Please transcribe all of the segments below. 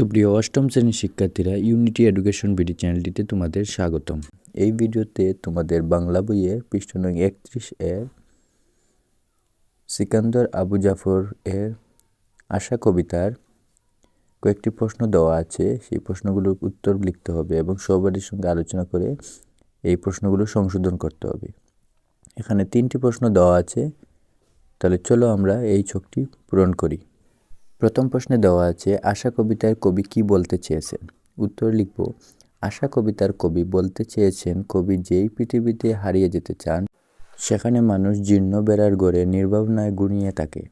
সুপ্রিয় অষ্টম শ্রেণির শিক্ষার্থীরা ইউনিটি এডুকেশন বিডি চ্যানেলটিতে তোমাদের স্বাগতম। এই ভিডিওতে তোমাদের বাংলা বইয়ের পৃষ্ঠ নং একত্রিশ এর সিকান্দর আবু জাফর এর আশা কবিতার কয়েকটি প্রশ্ন দেওয়া আছে। সেই প্রশ্নগুলোর উত্তর লিখতে হবে এবং সবারই সঙ্গে আলোচনা করে এই প্রশ্নগুলো সংশোধন করতে হবে। এখানে তিনটি প্রশ্ন দেওয়া আছে। তাহলে চলো আমরা এই ছকটি পূরণ করি। প্রথম প্রশ্নে দেওয়া আছে, আশা কবিতার কবি কি বলতে চেয়েছেন? উত্তর লিখব, আশা কবিতার কবি বলতে চেয়েছেন কবি যেই পৃথিবীতে হারিয়ে যেতে চান, সেখানে মানুষ জীর্ণ বেড়ার গড়ে নির্ভাবনায় গুনিয়ে থাকে।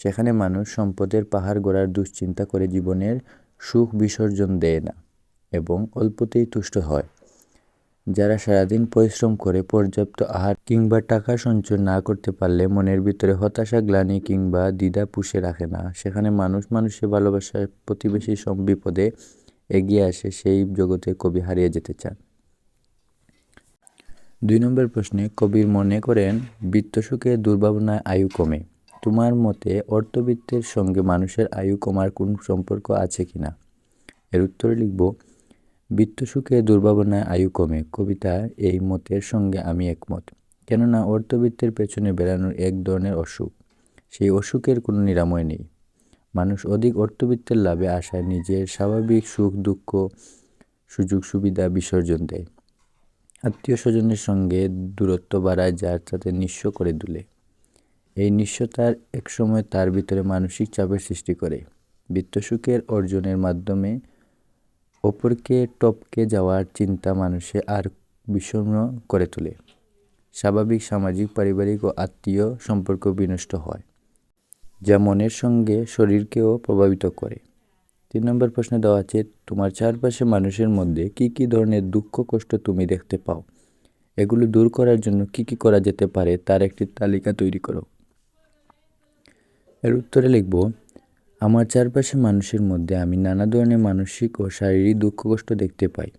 সেখানে মানুষ সম্পদের পাহাড় গড়ার দুশ্চিন্তা করে জীবনের সুখ বিসর্জন দেয় না এবং অল্পতেই তুষ্ট হয়। যারা সারাদিন পরিশ্রম করে পর্যাপ্ত আহার কিংবা টাকা সঞ্চয় না করতে পারলে মনের ভিতরে হতাশা, গ্লানি কিংবা দ্বিধা পুষে রাখে না। সেখানে মানুষ মানুষের ভালোবাসার প্রতিবেশী বিপদে এগিয়ে আসে, সেই জগতে কবি হারিয়ে যেতে চান। দুই নম্বর প্রশ্নে কবির মনে করেন বৃত্তসুখে দুর্ভাবনায় আয়ু কমে। তোমার মতে অর্থবিত্তের সঙ্গে মানুষের আয়ু কমার কোন সম্পর্ক আছে কিনা? এর উত্তরে লিখব বৃত্তসুখে দুর্ভাবনায় আয়ু কমে। কবিতা, এই মতের সঙ্গে আমি একমত। কেননা অর্থবিত্তের পেছনে বেড়ানোর এক ধরনের অসুখ। সেই অসুখের কোনো নিরাময় নেই। মানুষ অধিক অর্থবিত্তের লাভে আশায় নিজের স্বাভাবিক সুখ, দুঃখ, সুযোগ, সুবিধা বিসর্জন দেয়। আত্মীয় স্বজনের সঙ্গে দূরত্ব বাড়ায়, যার তাতে নিঃস্ব করে তুলে। এই নিঃস্বতার একসময় তার ভিতরে মানসিক চাপের সৃষ্টি করে। বৃত্তসুখের অর্জনের মাধ্যমে অপরকে টপকে যাওয়ার চিন্তা মানুষে আর বিষণ্ণ করে তোলে। স্বাভাবিক সামাজিক, পারিবারিক ও আত্মীয় সম্পর্ক বিনষ্ট হয়, যা মনের সঙ্গে শরীরকেও প্রভাবিত করে। তিন নম্বর প্রশ্নে দেওয়া আছে, তোমার চারপাশে মানুষের মধ্যে কি কি ধরনের দুঃখ, কষ্ট তুমি দেখতে পাও? এগুলো দূর করার জন্য কি কি করা যেতে পারে, তার একটি তালিকা তৈরি করো। এর উত্তরে লিখব আমার চারপাশে মানুষের মধ্যে আমি নানা ধরনের মানসিক ও শারীরিক দুঃখ কষ্ট দেখতে পাই।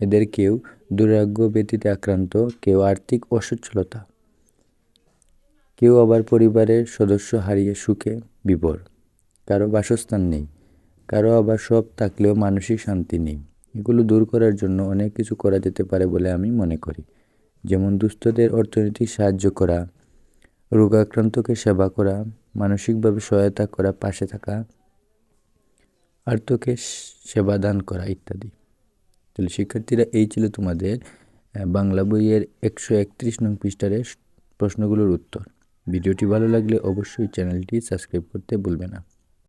এদের কেউ দুরাগ্য ব্যতীতে আক্রান্ত, কেউ আর্থিক অসচ্ছলতা, কেউ আবার পরিবারের সদস্য হারিয়ে সুখে বিভোর কারও বাসস্থান নেই, কারও আবার সব থাকলেও মানসিক শান্তি নেই। এগুলো দূর করার জন্য অনেক কিছু করা যেতে পারে বলে আমি মনে করি। যেমন দুস্থদের অর্থনৈতিক সাহায্য করা রোগাক্রান্তকে সেবা করা, মানসিকভাবে সহায়তা করা, পাশে থাকা, আর্তকে সেবা দান করা ইত্যাদি। তাহলে শিক্ষার্থীরা এই ছিল তোমাদের বাংলা বইয়ের একশো একত্রিশ নং পৃষ্ঠারের প্রশ্নগুলোর উত্তর। ভিডিওটি ভালো লাগলে অবশ্যই চ্যানেলটি সাবস্ক্রাইব করতে ভুলবে না।